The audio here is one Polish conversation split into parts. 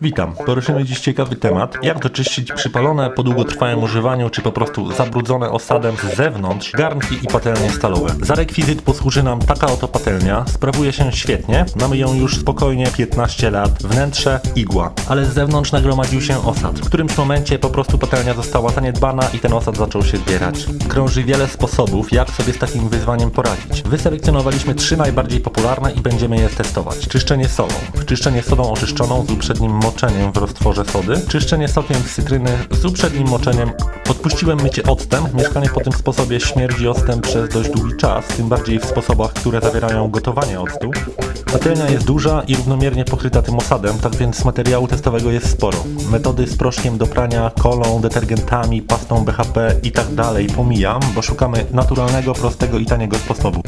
Witam. Poruszymy dziś ciekawy temat. Jak doczyścić przypalone po długotrwałym używaniu, czy po prostu zabrudzone osadem z zewnątrz garnki i patelnie stalowe. Za rekwizyt posłuży nam taka oto patelnia. Sprawuje się świetnie. Mamy ją już spokojnie 15 lat. Wnętrze igła, ale z zewnątrz nagromadził się osad. W którymś momencie po prostu patelnia została zaniedbana i ten osad zaczął się zbierać. Krąży wiele sposobów, jak sobie z takim wyzwaniem poradzić. Wyselekcjonowaliśmy trzy najbardziej popularne i będziemy je testować. Czyszczenie solą. Czyszczenie sodą oczyszczoną z uprzednim moczeniem w roztworze sody. Czyszczenie sokiem z cytryny z uprzednim moczeniem. Odpuściłem mycie octem. Mieszkanie po tym sposobie śmierdzi octem przez dość długi czas, tym bardziej w sposobach, które zawierają gotowanie octu. Patelnia jest duża i równomiernie pokryta tym osadem, tak więc materiału testowego jest sporo. Metody z proszkiem do prania, kolą, detergentami, pastą BHP i tak dalej pomijam, bo szukamy naturalnego, prostego i taniego sposobu.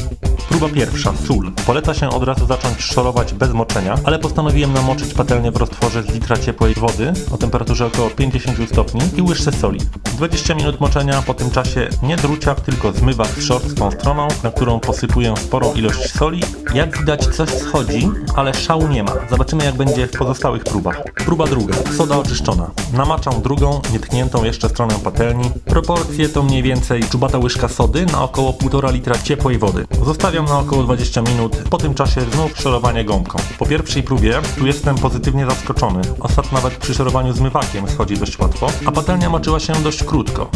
Próba pierwsza, sól. Poleca się od razu zacząć szorować bez moczenia, ale postanowiłem namoczyć patelnię w roztworze z litra ciepłej wody o temperaturze około 50 stopni i łyżce soli. 20 minut moczenia, po tym czasie nie druciak, tylko zmywak z szorstką stroną, na którą posypuję sporą ilość soli. Jak widać coś schodzi, ale szału nie ma. Zobaczymy jak będzie w pozostałych próbach. Próba druga, soda oczyszczona. Namaczam drugą, nietkniętą jeszcze stronę patelni. Proporcje to mniej więcej czubata łyżka sody na około 1,5 litra ciepłej wody. Zostawiam na około 20 minut, po tym czasie znów szorowanie gąbką. Po pierwszej próbie tu jestem pozytywnie zaskoczony. Osad nawet przy szorowaniu zmywakiem schodzi dość łatwo, a patelnia moczyła się dość krótko.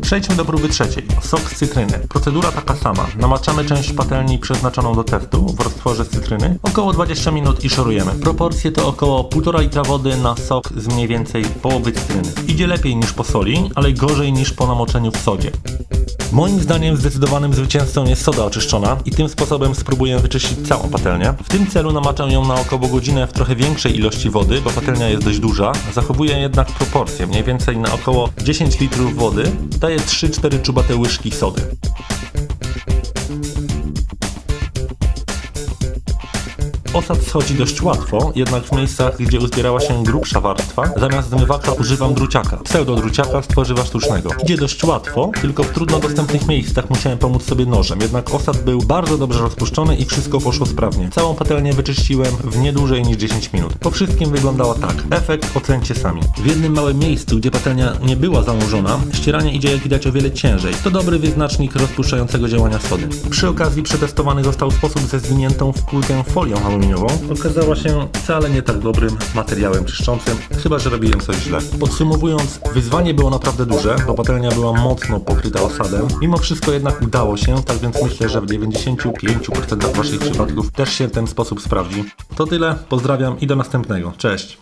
Przejdźmy do próby trzeciej. Sok z cytryny. Procedura taka sama. Namaczamy część patelni przeznaczoną do testu w roztworze z cytryny. Około 20 minut i szorujemy. Proporcje to około 1,5 litra wody na sok z mniej więcej połowy cytryny. Idzie lepiej niż po soli, ale gorzej niż po namoczeniu w sodzie. Moim zdaniem zdecydowanym zwycięzcą jest soda oczyszczona i tym sposobem spróbuję wyczyścić całą patelnię. W tym celu namaczam ją na około godzinę w trochę większej ilości wody, bo patelnia jest dość duża. Zachowuję jednak proporcje, mniej więcej na około 10 litrów wody daję 3-4 czubate łyżki sody. Osad schodzi dość łatwo, jednak w miejscach, gdzie uzbierała się grubsza warstwa, zamiast zmywaka używam druciaka, pseudodruciaka z tworzywa sztucznego. Idzie dość łatwo, tylko w trudno dostępnych miejscach musiałem pomóc sobie nożem, jednak osad był bardzo dobrze rozpuszczony i wszystko poszło sprawnie. Całą patelnię wyczyściłem w nie dłużej niż 10 minut. Po wszystkim wyglądało tak. Efekt ocencie sami. W jednym małym miejscu, gdzie patelnia nie była zanurzona, ścieranie idzie jak widać o wiele ciężej. To dobry wyznacznik rozpuszczającego działania sody. Przy okazji przetestowany został sposób ze zwiniętą w kulkę folią Okazała się wcale nie tak dobrym materiałem czyszczącym, chyba że robiłem coś źle. Podsumowując, wyzwanie było naprawdę duże, bo patelnia była mocno pokryta osadem. Mimo wszystko jednak udało się, tak więc myślę, że w 95% waszych przypadków też się ten sposób sprawdzi. To tyle, pozdrawiam i do następnego. Cześć!